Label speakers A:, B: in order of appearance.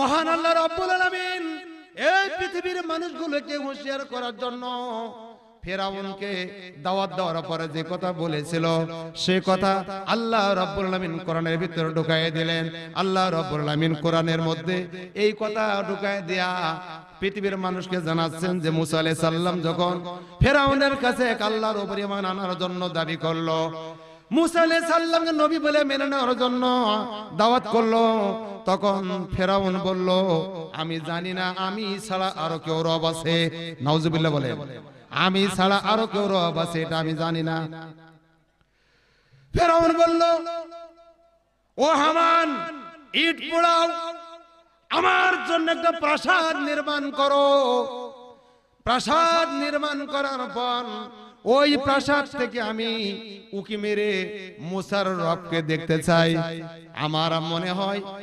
A: মহান আল্লাহ রাব্বুল আলামিন এই পৃথিবীর মানুষগুলোকে হুঁশিয়ার করার জন্য ফেরাউনকে দাওয়াত দেওয়ার পরে যে কথা বলেছিল, সে কথা আল্লাহ রাব্বুল আলামিন কোরআনের ভিতরে ঢুকায় দিলেন। আল্লাহ রাব্বুল আলামিন কোরআনের মধ্যে এই কথা ঢুকায় দেয়া পৃথিবীর মানুষকে জানাচ্ছেন যে, মুসা আলাইহিস সালাম যখন ফেরাউনের কাছে আল্লাহর উপরে আনার জন্য দাবি করল মুসা নবী বলে মেনে নেওয়ার জন্য দাওয়াত করল। তখন ফেরাউন বলল, আমি জানি না, আমি ছাড়া আরও কেউ রব আছে। নাউজুবিল্লাহ বলে, আমি ছাড়া আরও কেউ রব আছে, এটা আমি জানি না। ফেরাউন বলল, ও হামান, ইট পোড়াও। আমার জন্য একটা প্রাসাদ নির্মাণ করো। প্রাসাদ নির্মাণ করার পর ওই প্রাসাদ থেকে আমি উকি মেরে মুসার রবকে দেখতে চাই। আমার মনে হয়